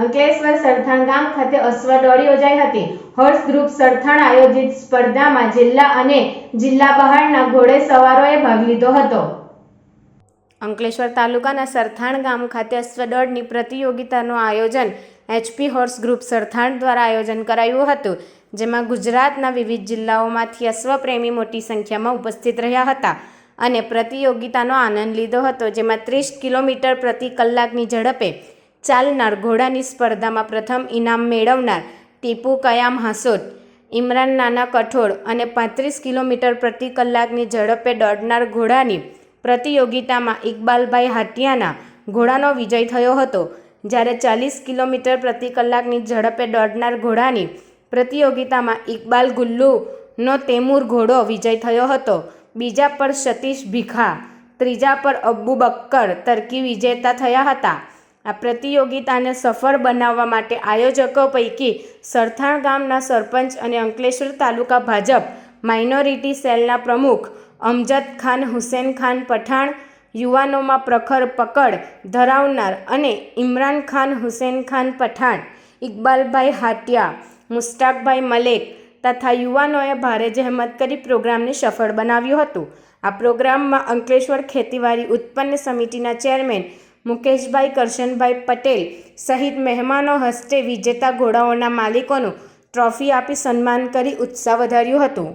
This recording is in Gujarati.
અંકલેશ્વર સરથાણ ગામ ખાતે અશ્વ દોડ યોજાઈ હતી. હોર્સ ગ્રુપ સરથાણ આયોજિત સ્પર્ધામાં જિલ્લા અને જિલ્લા બહારના ઘોડેસવારોએ ભાગ લીધો હતો. અંકલેશ્વર તાલુકાના સરથાણ ગામ ખાતે અશ્વદોડની પ્રતિયોગિતાનું આયોજન એચપી હોર્સ ગ્રુપ સરથાણ દ્વારા આયોજન કરાયું હતું, જેમાં ગુજરાતના વિવિધ જિલ્લાઓમાંથી અશ્વપ્રેમી મોટી સંખ્યામાં ઉપસ્થિત રહ્યા હતા અને પ્રતિયોગિતાનો આનંદ લીધો હતો, જેમાં ત્રીસ કિલોમીટર પ્રતિ કલાકની ઝડપે ચાલનાર ઘોડાની સ્પર્ધામાં પ્રથમ ઇનામ મેળવનાર ટીપુ કયામ હાસોદ, ઇમરાન નાના કઠોળ અને પાંત્રીસ કિલોમીટર પ્રતિ કલાકની ઝડપે દોડનાર ઘોડાની પ્રતિયોગિતામાં ઇકબાલભાઈ હાટિયાના ઘોડાનો વિજય થયો હતો. જ્યારે ચાલીસ કિલોમીટર પ્રતિ કલાકની ઝડપે દોડનાર ઘોડાની પ્રતિયોગિતામાં ઇકબાલ ગુલ્લુનો તૈમૂર ઘોડો વિજય થયો હતો. બીજા પર સતીશ ભીખા, ત્રીજા પર અબ્બુ બક્કર તરકી વિજેતા થયા હતા. આ પ્રતિયોગિતાને સફળ બનાવવા માટે આયોજકો પૈકી સરથાણ ગામના સરપંચ અને અંકલેશ્વર તાલુકા ભાજપ, માઇનોરિટી સેલના પ્રમુખ અમજદ ખાન, હુસેન ખાન પઠાણ, યુવાનોમાં પ્રખર પકડ ધરાવનાર અને ઇમરાન ખાન, હુસેન ખાન પઠાણ, ઇકબાલભાઈ હાટિયા, મુસ્તાકભાઈ મલેક તથા યુવાનોએ ભારે જહેમત કરી પ્રોગ્રામને સફળ બનાવ્યું હતું. આ પ્રોગ્રામમાં અંકલેશ્વર ખેતીવાડી ઉત્પન્ન સમિતિના ચેરમેન મુકેશભાઈ, કરશનભાઈ પટેલ સહિત મહેમાનો હસ્તે વિજેતા ઘોડાઓના માલિકોનું ટ્રોફી આપી સન્માન કરી ઉત્સાહ વધાર્યું હતું.